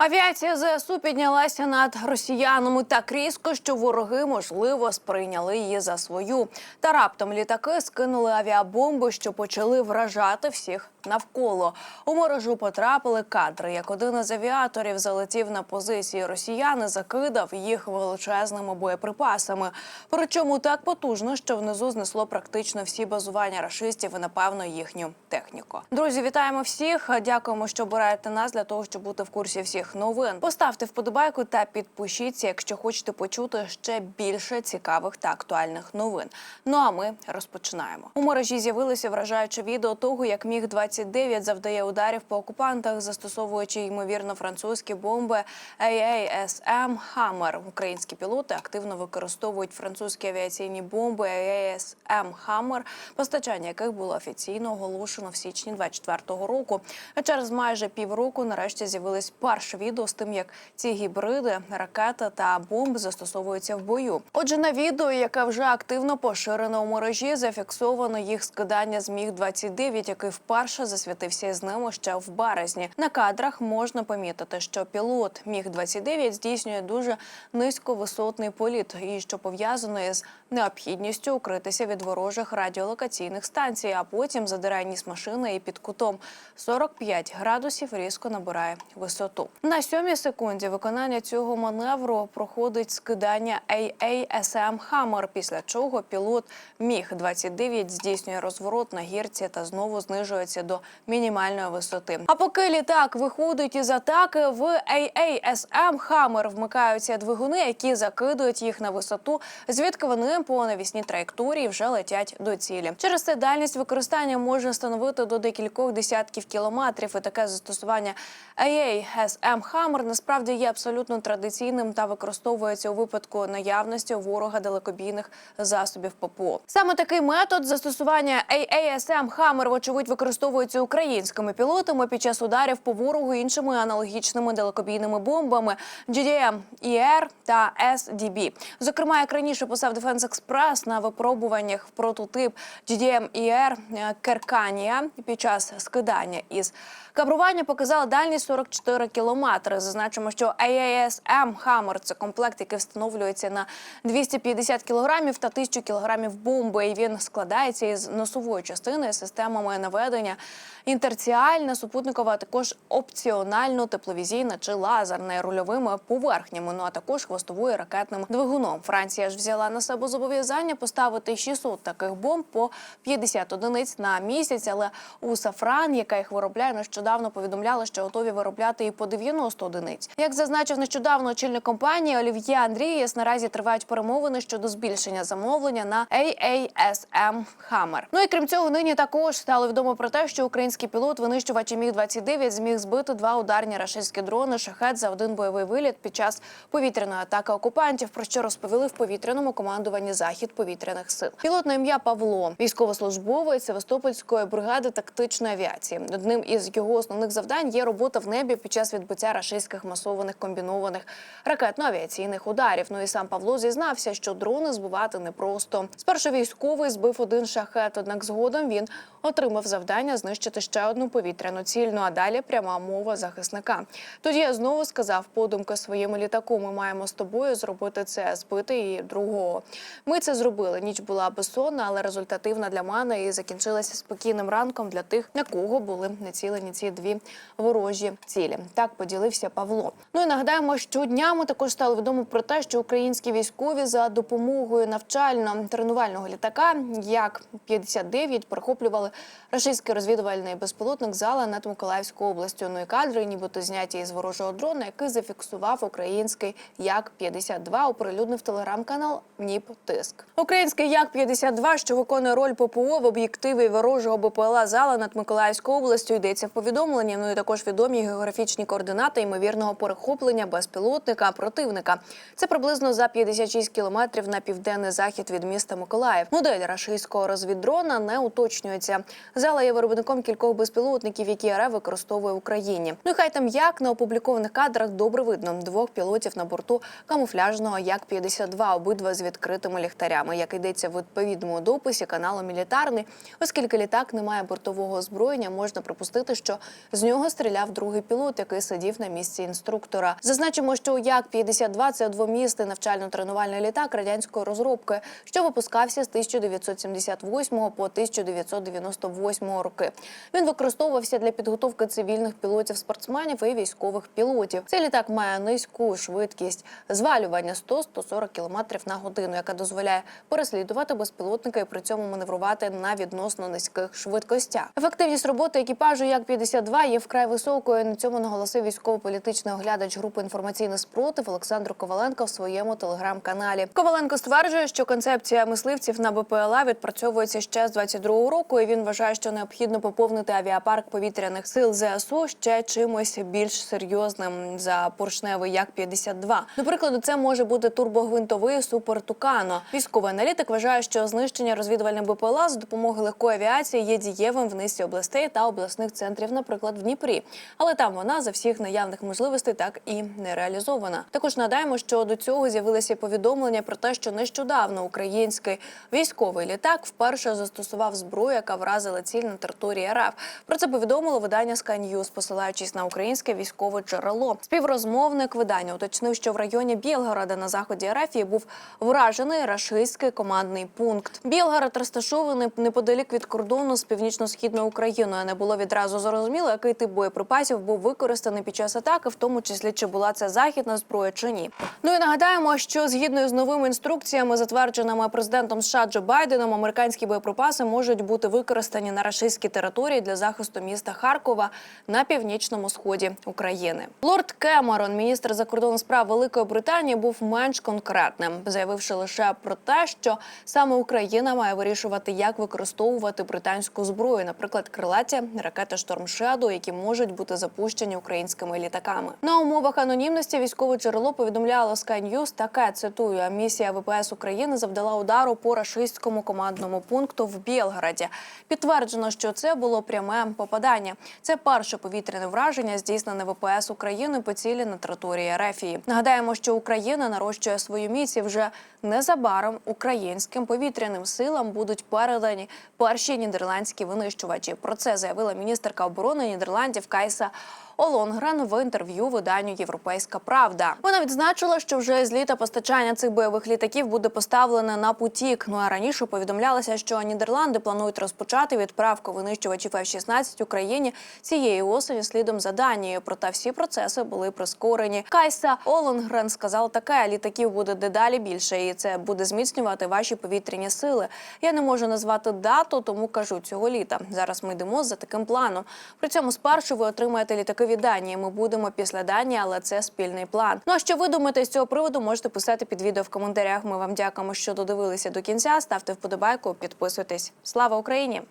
Авіація ЗСУ піднялася над росіянами так різко, що вороги можливо сприйняли її за свою. Та раптом літаки скинули авіабомби, що почали вражати всіх навколо. У мережу потрапили кадри, як один із авіаторів залетів на позиції росіян і закидав їх величезними боєприпасами. Причому так потужно, що внизу знесло практично всі базування рашистів і напевно їхню техніку. Друзі, вітаємо всіх. Дякуємо, що обираєте нас для того, щоб бути в курсі всіх новин. Поставте вподобайку та підпишіться, якщо хочете почути ще більше цікавих та актуальних новин. Ну а ми розпочинаємо. У мережі з'явилося вражаюче відео того, як міг 29 завдає ударів по окупантах, застосовуючи ймовірно французькі бомби AASM Hammer. Українські пілоти активно використовують французькі авіаційні бомби AASM Hammer, постачання яких було офіційно оголошено в січні 24-го року. А через майже півроку нарешті з'явились перші відео з тим, як ці гібриди, ракети та бомби застосовуються в бою. Отже, на відео, яке вже активно поширено у мережі, зафіксовано їх скидання з міг 29 який вперше засвітився із ними ще в березні. На кадрах можна помітити, що пілот міг 29 здійснює дуже низьковисотний політ, і що пов'язано із необхідністю укритися від ворожих радіолокаційних станцій, а потім задирає ніс машини і під кутом 45 градусів різко набирає висоту. На сьомій секунді виконання цього маневру проходить скидання AASM Hammer, після чого пілот міг 29 здійснює розворот на гірці та знову знижується до мінімальної висоти. А поки літак виходить із атаки, в AASM Hammer вмикаються двигуни, які закидують їх на висоту, звідки вони по навісній траєкторії вже летять до цілі. Через це дальність використання може становити до декількох десятків кілометрів. І таке застосування AASM Hammer насправді є абсолютно традиційним та використовується у випадку наявності ворога далекобійних засобів ППО. Саме такий метод застосування AASM Hammer, вочевидь, використовується українськими пілотами під час ударів по ворогу іншими аналогічними далекобійними бомбами GDM ER та SDB. Зокрема, як раніше писав Defense Express на випробуваннях в прототип GDM ER Керканія під час скидання із кабрування показала дальність 44 кілометри. Зазначимо, що AASM Hammer – це комплект, який встановлюється на 250 кілограмів та 1000 кілограмів бомби. І він складається із носової частини системами наведення інтерціальна, супутникова, а також опціонально тепловізійна чи лазерна рульовими поверхнями. Ну а також хвостовою ракетним двигуном. Франція ж взяла на себе зобов'язання поставити 600 таких бомб по 50 одиниць на місяць. Але у Сафран, яка їх виробляє, нещодавно повідомляла, що готові виробляти і по 90 одиниць. Як зазначив нещодавно очільник компанії Олів'є Андрієс, наразі тривають перемовини щодо збільшення замовлення на AASM Hammer. Ну і крім цього, нині також стало відомо про те, що український пілот винищувачі міг 29 зміг збити два ударні рашистські дрони шахет за один бойовий виліт під час повітряної атаки окупантів. Про що розповіли в повітряному командуванні захід повітряних сил. Пілот на ім'я Павло, військовослужбовець Севастопольської бригади тактичної авіації. Одним із його основних завдань є робота в небі під час відбиття рашистських масованих комбінованих ракетно-авіаційних ударів. Ну і сам Павло зізнався, що дрони збивати непросто. Спершу військовий збив один шахет, однак згодом він отримав завдання знищити ще одну повітряну ціль. Ну а далі пряма мова захисника. Тоді я знову сказав подумки своєму літаку. Ми маємо з тобою зробити це, збити і другого. Ми це зробили. Ніч була безсонна, але результативна для мене і закінчилася спокійним ранком для тих, на кого були націлені ці дві ворожі цілі. Так поділився Павло. Ну і нагадаємо, що днями також стало відомо про те, що українські військові за допомогою навчально-тренувального літака як 59 перехоплювали рашистський розвідувальний безпілотник зала над Миколаївською областю. Ну і кадри, нібито зняті із ворожого дрона, який зафіксував український як 52 оприлюднив телеграм-канал НІП Тиск. Український як 52 що виконує роль ППО в об'єктиві ворожого БПЛА зала над Миколаївською областю. Йдеться в повідомленні. Ну і також відомі географічні координати ймовірного перехоплення безпілотника противника. Це приблизно за 56 кілометрів на південний захід від міста Миколаїв. Модель рашистського розвіддрона не уточнюється. Зала є виробником кількох безпілотників, які РФ використовує в Україні. Ну хай там як на опублікованих кадрах добре видно двох пілотів на борту камуфляжного як 52 обидва з відкритими ліхтарями. Як йдеться в відповідному дописі каналу Мілітарний, оскільки літак не має бортового озброєння, можна припустити, що з нього стріляв другий пілот, який сидів сидів на місці інструктора. Зазначимо, що як 52 це двомісний навчально-тренувальний літак радянської розробки, що випускався з 1978 по 1998 роки. Він використовувався для підготовки цивільних пілотів-спортсменів і військових пілотів. Цей літак має низьку швидкість звалювання 100-140 км на годину, яка дозволяє переслідувати безпілотника і при цьому маневрувати на відносно низьких швидкостях. Ефективність роботи екіпажу як 52 є вкрай високою. На цьому наголосив військово-політичний оглядач групи інформаційний спротив Олександр Коваленко в своєму телеграм-каналі. Коваленко стверджує, що концепція мисливців на БПЛА відпрацьовується ще з 22-го року. і Він вважає, що необхідно поповнити авіапарк повітряних сил ЗСУ ще чимось більш серйозним за поршневий як 52 До прикладу, це може бути турбогвинтовий супер Тукано. Військовий аналітик вважає, що знищення розвідувальних БПЛА з допомогою легкої авіації є дієвим в низці областей та обласних центрів, наприклад, в Дніпрі. Але там вона за всіх наявних можливостей так і не реалізована. Також нагадаємо, що до цього з'явилися повідомлення про те, що нещодавно український військовий літак вперше застосував зброю, яка вразила ціль на території РФ. Про це повідомило видання Sky News, посилаючись на українське військове джерело. Співрозмовник видання уточнив, що в районі Білгорода на заході РФ був вражений рашистський командний пункт. Білгород розташований неподалік від кордону з північно-східною Україною. Не було відразу зрозуміло, який тип боєприпасів був використаний під час атаки, в тому числі чи була це західна зброя чи ні. Ну і нагадаємо, що згідно з новими інструкціями, затвердженими президентом США Джо Байденом, американські боєприпаси можуть бути використані на рашистській території для захисту міста Харкова на північному сході України. Лорд Кемерон, міністр закордонних справ Великої Британії, був менш конкретним, заявивши лише про те, що саме Україна має вирішувати, як використовувати британську зброю, наприклад, крилаті ракети Шторм Shadow, які можуть бути запущені українськими літаками. На умовах анонімності військове джерело повідомляло Sky News таке цитую: місія ВПС України завдала удару по рашистському командному пункту в Білгороді. Підтверджено, що це було пряме попадання. Це перше повітряне враження, здійснене ВПС України по цілі на території Рефії. Нагадаємо, що Україна нарощує свою і вже незабаром українським повітряним силам будуть передані перші нідерландські винищувачі. Про це заявила міністерка оборони Нідерландів Кайса. Олонгрен в інтерв'ю виданню Європейська Правда. Вона відзначила, що вже з літа постачання цих бойових літаків буде поставлене на потік. Ну а раніше повідомлялося, що Нідерланди планують розпочати відправку винищувачів F-16 Україні цієї осені слідом за Данією. Проте всі процеси були прискорені. Кайса Олонгрен сказав таке: літаків буде дедалі більше, і це буде зміцнювати ваші повітряні сили. Я не можу назвати дату, тому кажу цього літа. Зараз ми йдемо за таким планом. При цьому спершу ви отримаєте літаки від Данії. Ми будемо після Данії, але це спільний план. Ну а що ви думаєте з цього приводу? Можете писати під відео в коментарях. Ми вам дякуємо, що додивилися до кінця. Ставте вподобайку, підписуйтесь. Слава Україні!